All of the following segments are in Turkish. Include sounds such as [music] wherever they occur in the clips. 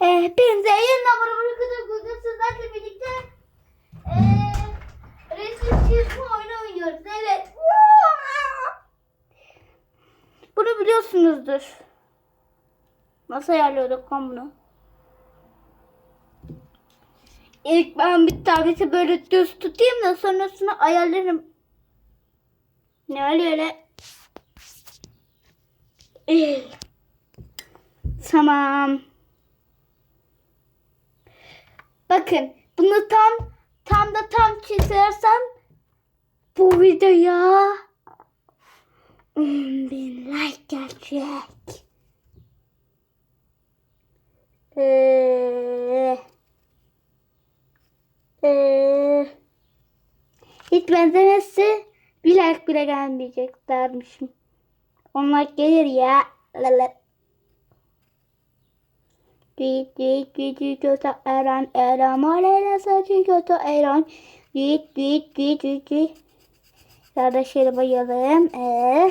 Ee, hepinize yeniden merhaba arkadaşlar. Bugün sizlerle birlikte ee, resim çizme oyunu oynuyoruz. Evet. Bunu biliyorsunuzdur. Nasıl ayarlıyorduk lan bunu? İlk ben bir tableti böyle düz tutayım da sonrasında ayarlarım. Ne öyle öyle? Tamam. Bakın bunu tam tam da tam çizersem bu videoya 10 bin like gelecek. Ee, ee, hiç benzemezse bir like bile gelmeyecek dermişim. Onlar gelir ya. Lala. Git git git git kötü Eren Eren Aleyna saçı kötü Eren Git git git git git Kardeşleri bayalım ee.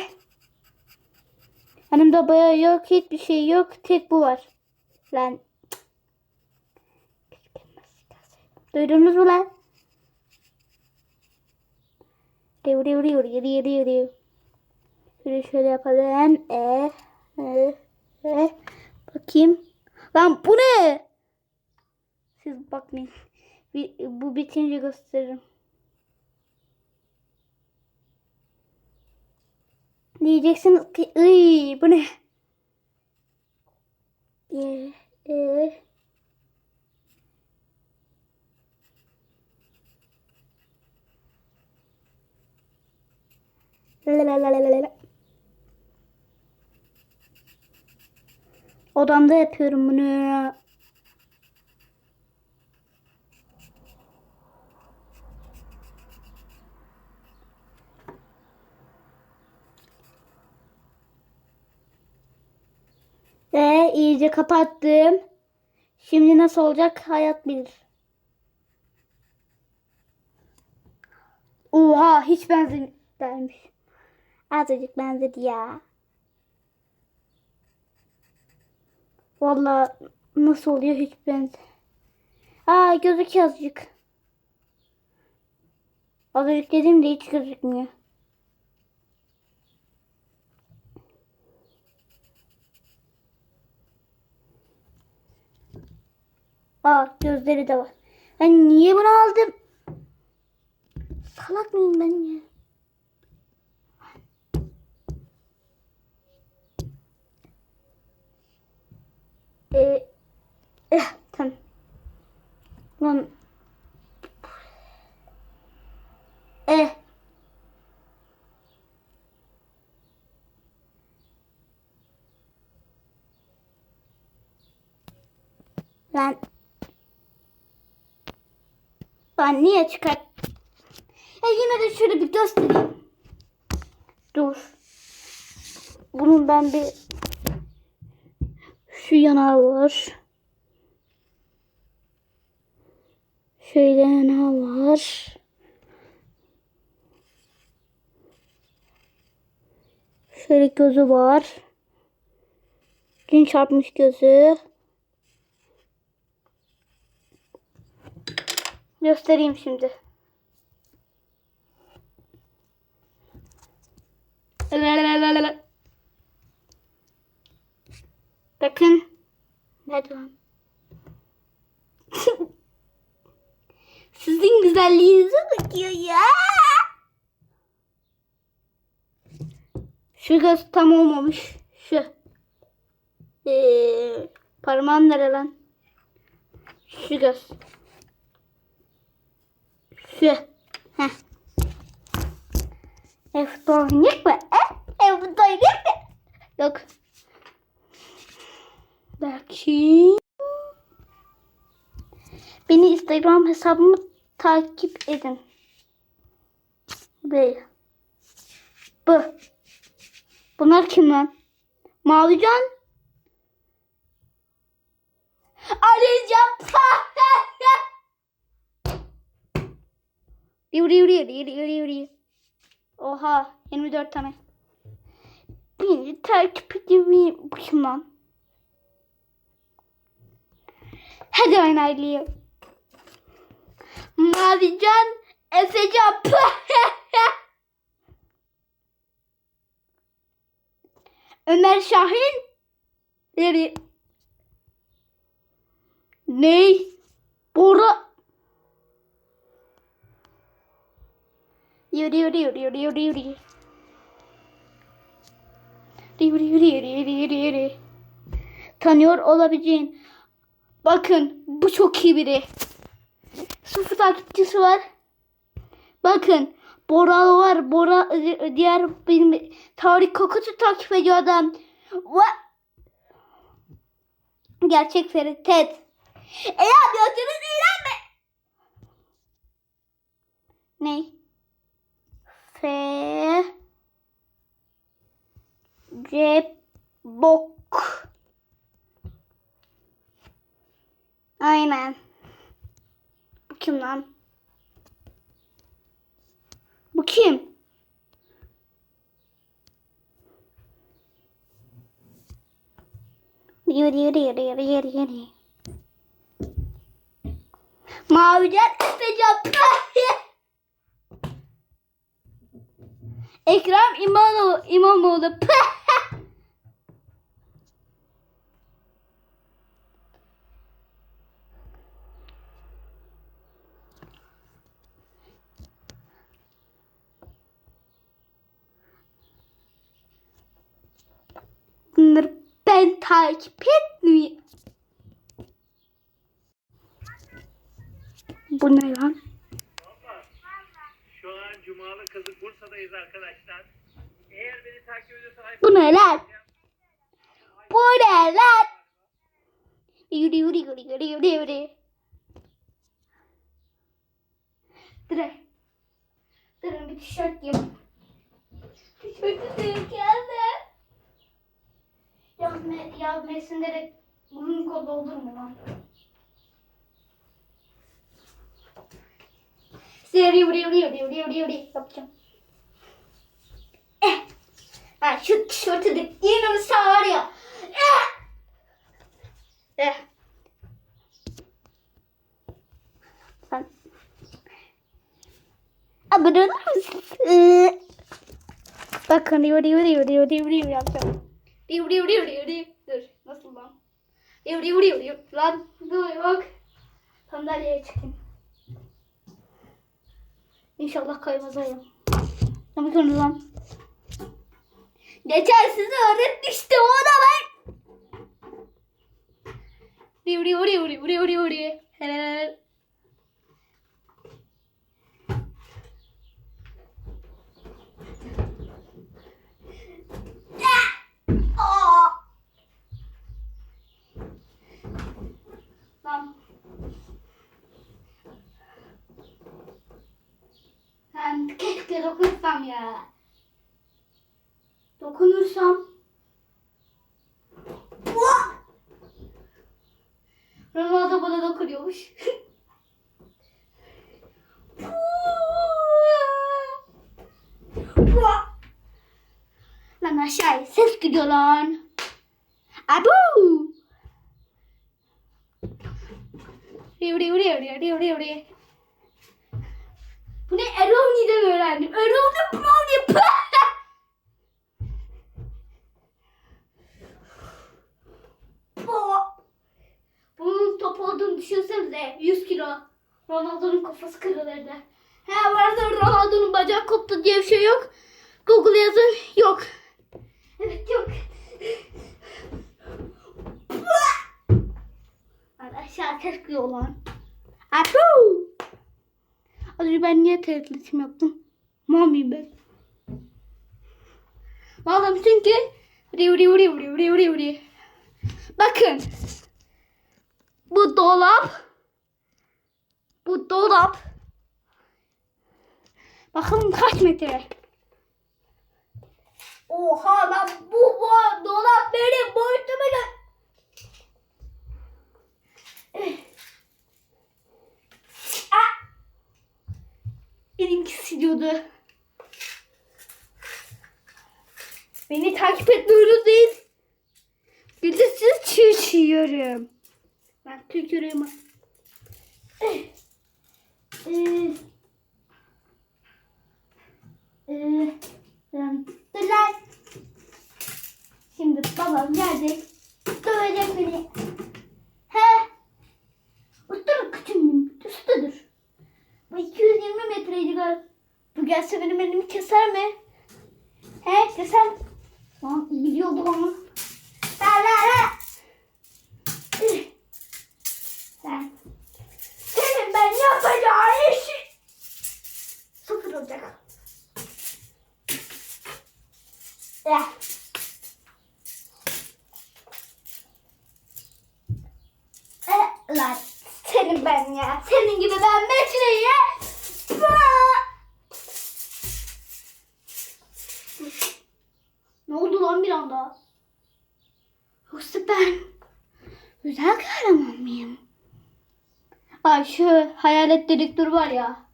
Hanımda boya yok hiçbir şey yok tek bu var Lan Duydunuz mu lan? Diu diu diu diu diu diu diu Şöyle şöyle yapalım. Ee, ee, ee. Bakayım. Lan bu ne? Siz bakmayın. Bu bitince gösteririm. Diyeceksiniz ki Iy, bu ne? Ee, ee. La la la la la la. Odamda yapıyorum bunu. Ve iyice kapattım. Şimdi nasıl olacak hayat bilir. Oha hiç benzemiş. Azıcık benzedi ya. Vallahi nasıl oluyor hiç benzer. Aa gözüküyor azıcık. Azıcık dediğimde hiç gözükmüyor. Aa gözleri de var. Ben niye bunu aldım? Salak mıyım ben ya? Ee, eh, tamam. Lan. Eh. Lan. Ben niye çıkart? Ya yine de şöyle bir göstereyim. Dur. Bunun ben bir şu yanağı var. Şöyle yanağı var. Şöyle gözü var. Gün çarpmış gözü. Göstereyim şimdi. Bakın. Lan. Sizin güzelliğinize bakıyor ya. Şu göz tam olmamış. Şu. Ee, parmağın nere lan? Şu göz. Şu. Heh. E futbol oynayacak mı? E, e futbol oynayacak mı? Yok. Belki. Beni Instagram hesabımı takip edin. Böyle. Bu. Bunlar kim lan? Mavican. Riu riu riu riu riu riu riu. Oha 24 tane. Beni takip edin. Bu kim lan? Hadi oynayalım. Mavican, Efecan. [laughs] Ömer Şahin. Evet. Ney? Bora. Yürü yürü yürü yürü yürü yürü. Yürü yürü yürü yürü yürü yürü. Tanıyor olabileceğin. Bakın bu çok iyi biri. Sıfır takipçisi var. Bakın Bora var. Bora diğer benim tarih kokusu takip ediyor adam. Ve gerçek Ferit Ted. E abi ötürüz iğrenme. Ne? F C bok. Aynen. Bu kim lan? Bu kim? Yürü yürü yürü yürü yürü. Maviler isteyeceğim. [laughs] Ekrem İmamoğlu. İmamoğlu. [laughs] ben takip etmiyorum. Bu ne lan? Şu an Cumalı Kızı Bursa'dayız arkadaşlar. Eğer beni takip ediyorsan Bu ne lan? Bu ne lan? Yürü yürü yürü yürü yürü yürü. Dur. Dur bir tişört giyeyim. Tişörtü de geldi. Yaz, me yaz mevsimleri bunun kolu olur mu lan? Seri yürü yürü yürü yürü yürü yürü yapacağım. Eh. Ha, şu tişörtü de giymemizsen var ya. Eh. Eh. Abone olur musun? Eh. Bakın yürü yürü yürü yürü yürü yapacağım. Yürü yürü yürü yürü. Dur nasıl lan? Yürü yürü yürü. Lan dur bak. Sandalyeye çıkayım. İnşallah kaymaz ayağım. Ne bakıyorsunuz lan? Geçen size öğretmiştim o da ben. Yürü yürü yürü yürü yürü yürü. Helal. Aa! Lan. Ben keşke dokunsam ya. Dokunursam. Vah! Ronaldo bana dokunuyormuş. Lan aşağıya ses gidiyor lan. Abu! Riu riu riu riu riu riu Eroni'den öğrendim. Eroni [laughs] Brownie. Bunun top olduğunu düşünsenize. 100 kilo. Ronaldo'nun kafası kırılırdı. He vardı Ronaldo'nun bacağı koptu diye bir şey yok. Google yazın yok. Evet yok. Hadi aşağı tekliyor lan. Az önce ben niye tekletim yaptım? Mami ben. Vallahi bütün ki riu riu riu riu riu riu riu. Bakın. Bu dolap. Bu dolap. Bakalım kaç metre. Oha lan bu, bu dolap benim boyutumu gö- Eh. Ah! Benimkisi diyordu. Beni takip etmiyoruz değil. Bir de siz çiğ çiğiyorum. Ben tükürüyorum. Eh. Eh. Eh. Şimdi babam gelecek. Dövecek beni. He. Otur küçüğüm. Bu 220 metreydi galiba. Bu gelse benim elimi keser mi? He keser. Lan biliyordu onu. La la la. Senin ben yapacağın iş. Sıfır olacak. Ya. Eh, lan senin ben ya. Senin gibi ben metreyi. Kahraman mıyım? Ay şu hayalet direktör var ya.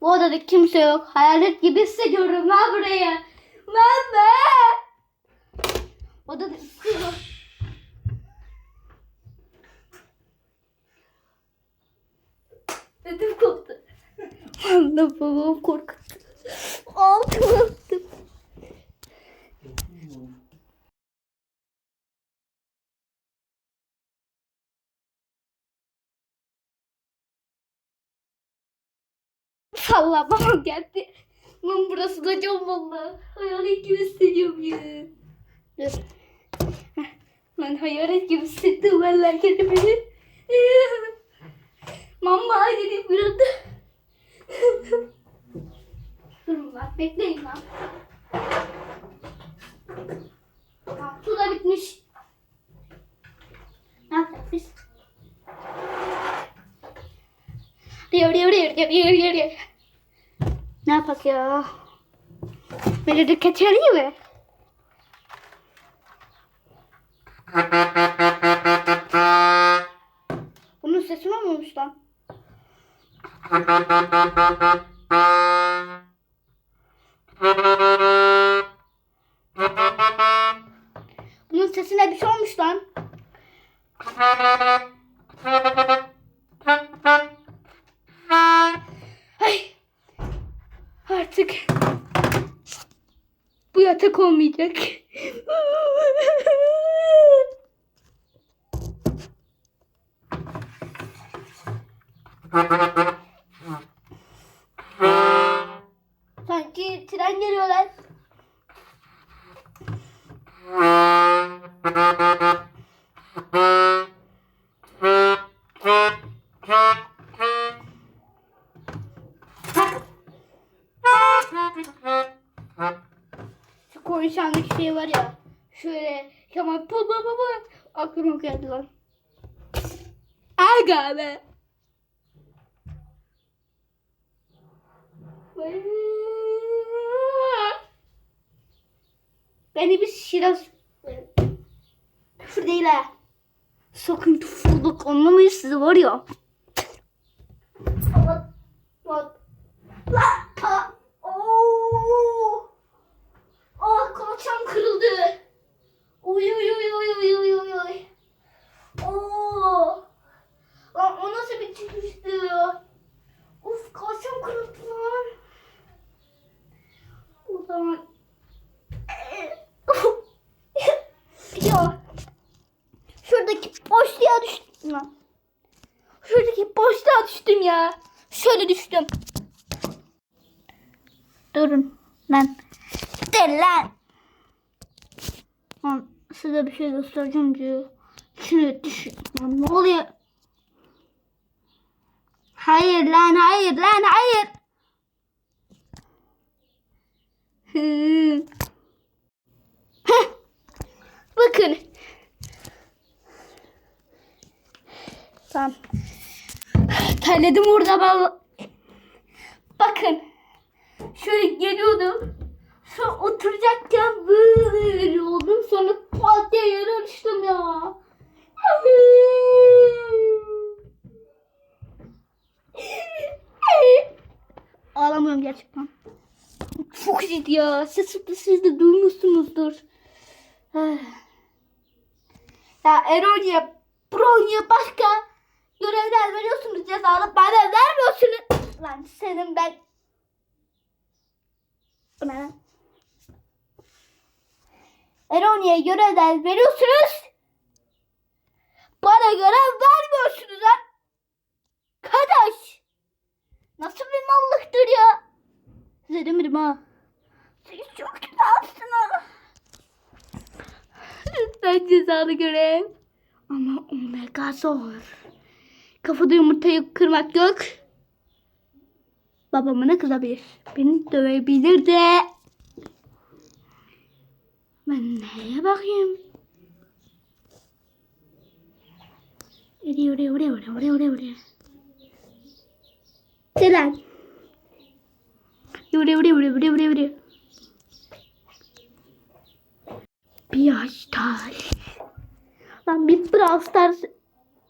Bu odada kimse yok. Hayalet gibi hissediyorum lan burayı. Mama. Odada kimse yok. Ödüm koptu. Anne babam korkuttu. Altıma attım. Salla babam geldi. Lan burası da cam valla. Hayalet gibi hissediyorum ya. Dur. Lan hayalet gibi hissettim valla kendimi. Mama dedim bir anda. Durun lan bekleyin lan. Tamam, su da bitmiş. Ne yapacağız biz? Diyor diyor diyor diyor diyor diyor. Ne yapak ya? De kaçırıyor mu? Bunun sesi mi olmamış lan? Bunun sesine bir şey olmuş lan. Olmayacak. Beni bir şiraz küfür değil ha. Sakın küfürlük anlamayın sizi var ya. Kalçam kırıldı. Lan O zaman... [laughs] ya. Şuradaki boşluğa düştüm lan. Şuradaki boşluğa düştüm ya. Şöyle düştüm. Durun lan. Dur lan. Lan size bir şey göstereceğim diyor. Şunu düşün. Ne oluyor? Hayır lan hayır lan hayır. Hı. Heh. Bakın. Tamam. Terledim orada ben. Bakın. Şöyle geliyordum. Sonra oturacakken böyle oldum. Sonra pat diye yere ya. Ağlamıyorum gerçekten. Çok ciddi ya. Siz, siz de duymuşsunuzdur. Erol ya Bronya başka görevler veriyorsunuz cezalı bana vermiyorsunuz. Lan senin ben. Bu ne lan? Eroni'ye görevler veriyorsunuz. Bana görev vermiyorsunuz lan. Kardeş. Nasıl bir mallıktır ya? Size demedim ha. Siz çok güzelsiniz. Lütfen cezalı görev. Ama omega zor. Kafada yumurtayı kırmak yok. Babamına kızabilir. Beni dövebilir de. Ben neye bakayım? Oraya oraya oraya oraya oraya oraya. Selam. Oraya oraya oraya oraya oraya oraya. Bir taş. Lan bir Brawl Stars.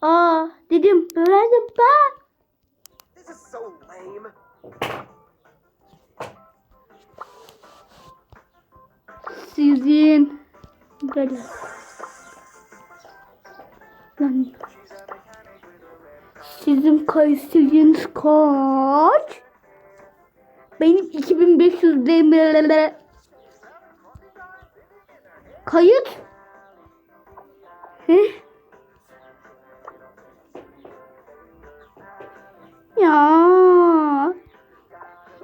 Aa dedim öğrendim ben. This is so lame. Sizin böyle. Lan sizin kayısınız kaç? Benim 2500 demir. Kayıt? He? Ya.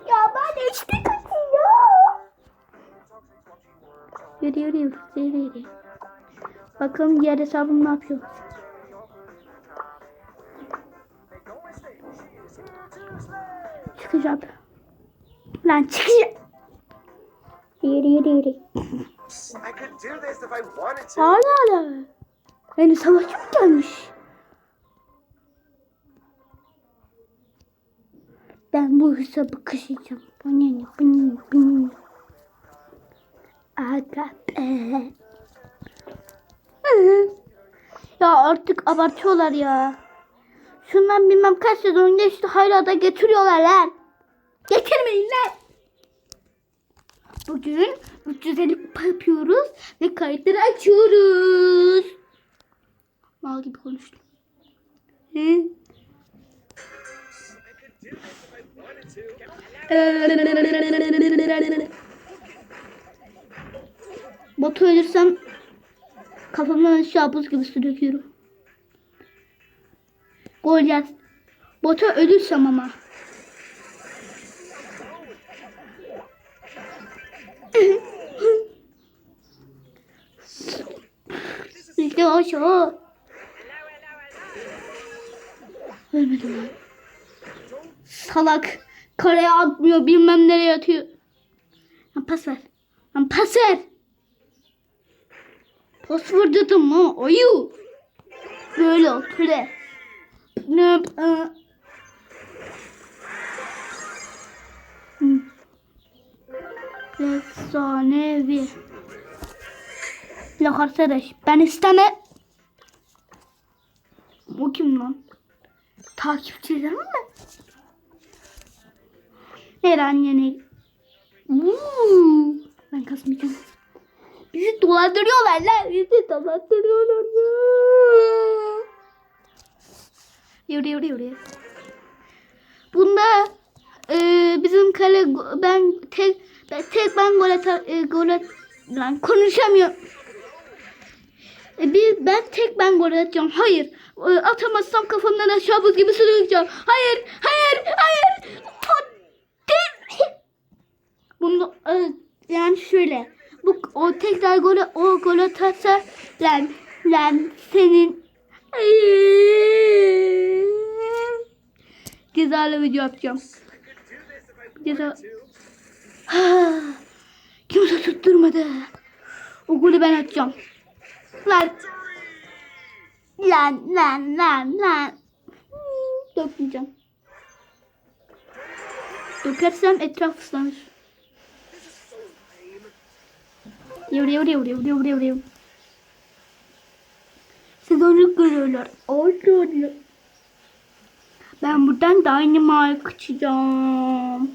Ya ben işte kaçıyor. Yürü yürü yürü yürü. Bakalım diğer hesabım ne yapıyor. Çıkacağım. Lan çıkacağım. Yürü yürü yürü. Hala hala. Yani savaşçı mı gelmiş? Ben bu hesabı kışacağım. Bu ne ne bu ne bu ne. Aga be. Ya artık abartıyorlar ya. Şundan bilmem kaç sezon geçti hala da getiriyorlar lan. Getirmeyin lan. Bugün 350 kupa yapıyoruz ve kayıtları açıyoruz. Mal gibi konuştum. He? Botu ölürsem kafamdan aşağı gibi su döküyorum. Gol yer. Botu ölürsem ama. İşte o şu. Ölmedim. Salak. Karaya atmıyor bilmem nereye atıyor. Lan pas ver. Lan pas ver. Pas ver dedim ha. Ayu. Böyle ol. Böyle. Ne? Efsanevi. Yok arkadaş ben isteme. O kim lan? Takipçiler mi? Eren yeni. Uuu. Ben kasmayacağım. Bizi dolandırıyorlar lan. Bizi dolandırıyorlar. Yürü yürü yürü. Bunda e, bizim kale ben tek ben tek ben gol atar e, gol at, lan konuşamıyorum. E, bir, ben tek ben gol atacağım. Hayır. E, atamazsam kafamdan aşağı buz gibi su dökeceğim. Hayır. Hayır. Hayır. [laughs] Bunu e, yani şöyle. Bu o tekrar gol o gol atarsa lan lan senin cezalı video yapacağım. Ceza Kimse tutturmadı. O golü ben atacağım. Lan. Lan lan lan lan. Dökmeyeceğim. Dökersem etraf ıslanır. Yürü yürü yürü yürü yürü yürü. Siz onu görüyorlar. Orada Ben buradan Dynamite kaçacağım.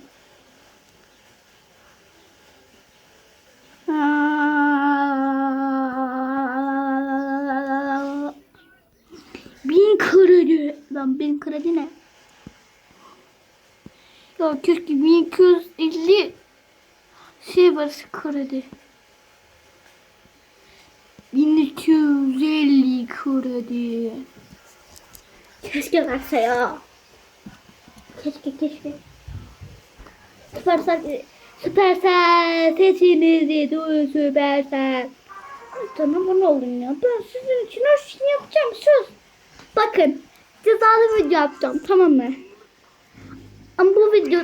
Lan bin kredi ne? Ya keşke 1250 şey kredi. 1250 kredi. Keşke verse ya. Keşke keşke. Süpersel Süpersel sesinizi duy Süpersel. Ay bunu olun ya. Ben sizin için her şeyi yapacağım söz. Bakın cezalı video yapacağım tamam mı? Ama bu video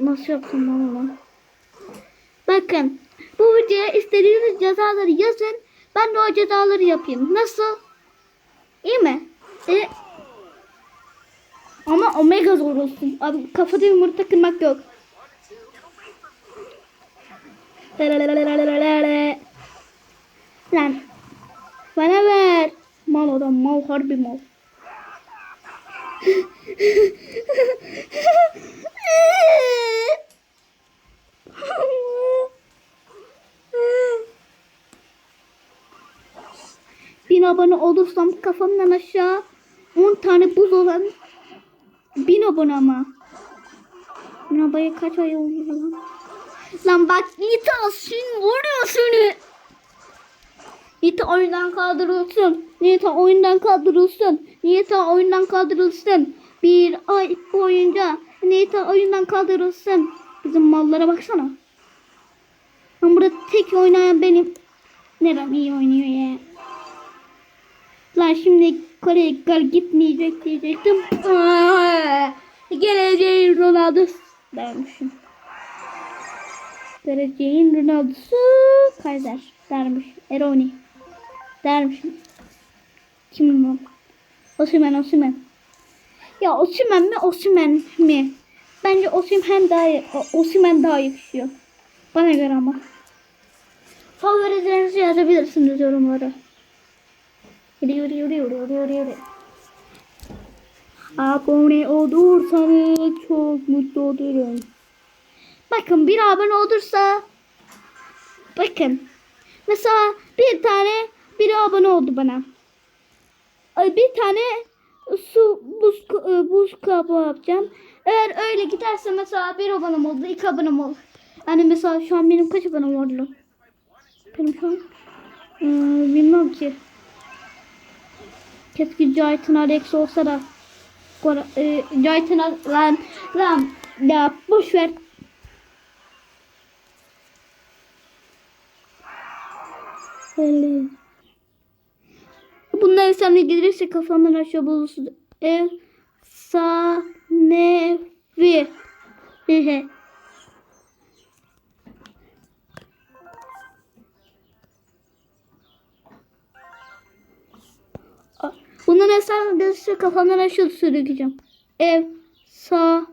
nasıl yapsam ben onu? Bakın bu videoya istediğiniz cezaları yazın. Ben de o cezaları yapayım. Nasıl? İyi mi? E, ama omega zor olsun. Abi kafada yumurta kırmak yok. Lan. Bana ver. Mal adam mal harbi mal. Bin abone olursam kafamdan aşağı 10 tane buz olan bin abone ama. Bin abone kaç ay oldu lan? Lan bak Yiğit'e aslın vuruyor seni. Yiğit'e oyundan kaldırılsın. Yiğit'e oyundan kaldırılsın. Yiğit'e oyundan kaldırılsın. Bir ay boyunca Yiğit'e oyundan kaldırılsın. Bizim mallara baksana. Lan burada tek oynayan benim. Nerem iyi oynuyor ya. Lan şimdi Kore'ye gitmeyecek diyecektim. Geleceğin Ronaldo dermişim. Geleceğin Ronaldo'su Kaiser dermiş. Eroni dermişim. Kim bu? Osimen Osimen. Ya Osimen mi Osimen mi? Bence Osimen daha Osimen daha yakışıyor. Bana göre ama. Favorilerinizi yazabilirsiniz yorumlara. Yürü yürü yürü yürü yürü yürü. Abone olursanız çok mutlu olurum. Bakın bir abone olursa bakın mesela bir tane biri abone oldu bana. Bir tane su buz e, buz kabı yapacağım. Eğer öyle giderse mesela bir abonem oldu, iki abonem oldu. Yani mesela şu an benim kaç abonem oldu? Benim şu an e, bilmem ki. Keşke Cahit'in Alex olsa da e, Cahit'in lan lan ya boş ver. Öyle. Bunlar efsane gelirse kafamdan aşağı bulursun. Efsanevi. [laughs] Hehe. Bundan efsane gelirse kafamdan aşağı sürükleyeceğim. Efsanevi.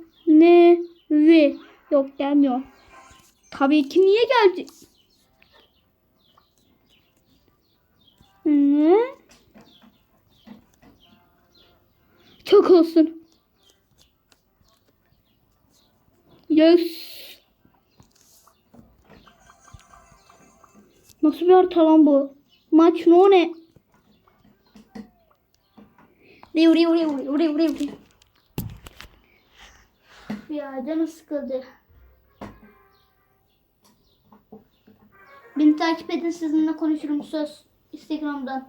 Yok gelmiyor. Tabii ki niye geldi? Hı? Çok olsun. Yes. Nasıl bir harita bu? Maç ne o ne? Riu riu riu riu riu riu. Ya canım sıkıldı. Beni takip edin sizinle konuşurum söz. Instagram'dan.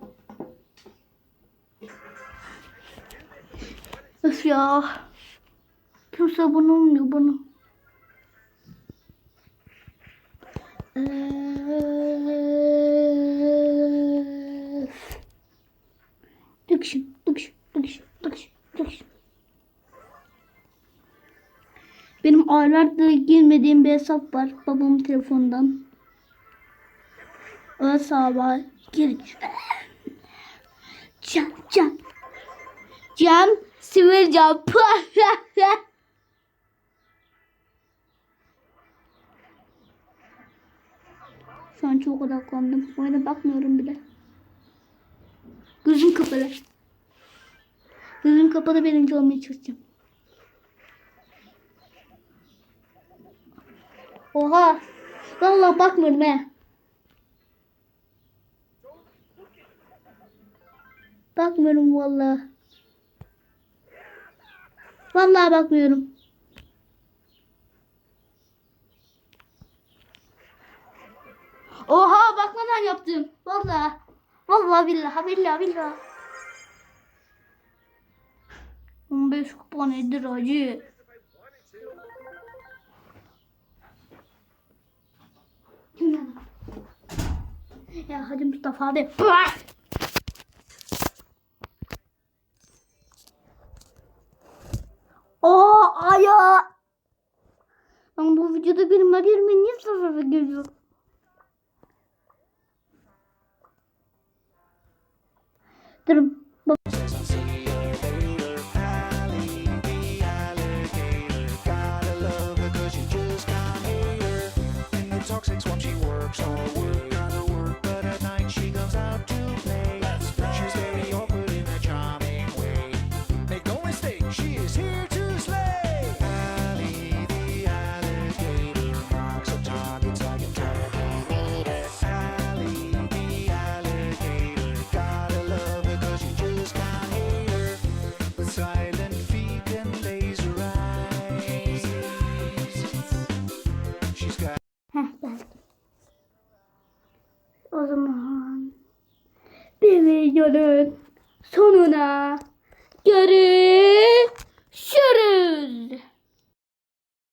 Öf ya. Kimse abone olmuyor bana. Öf. Dıkşın, dıkşın, dıkşın, dıkşın, dıkşın. Benim aylardır girmediğim bir hesap var babamın telefonundan. O hesaba gireceğim. Can, can. Can, sivil can. [laughs] Şu an çok odaklandım. Oyuna bakmıyorum bile. Gözüm kapalı. Gözüm kapalı birinci olmaya çalışacağım. Oha. Vallahi bakmıyorum he. Bakmıyorum vallahi. Vallahi bakmıyorum. Oha bakmadan yaptım. Vallahi. Vallahi billahi billahi billahi. 15 kupa nedir acı? Ya hadi Mustafa abi. Aa aya. Lan bu videoda benim elime niye zarar geliyor? Dur. Bak. videonun sonuna.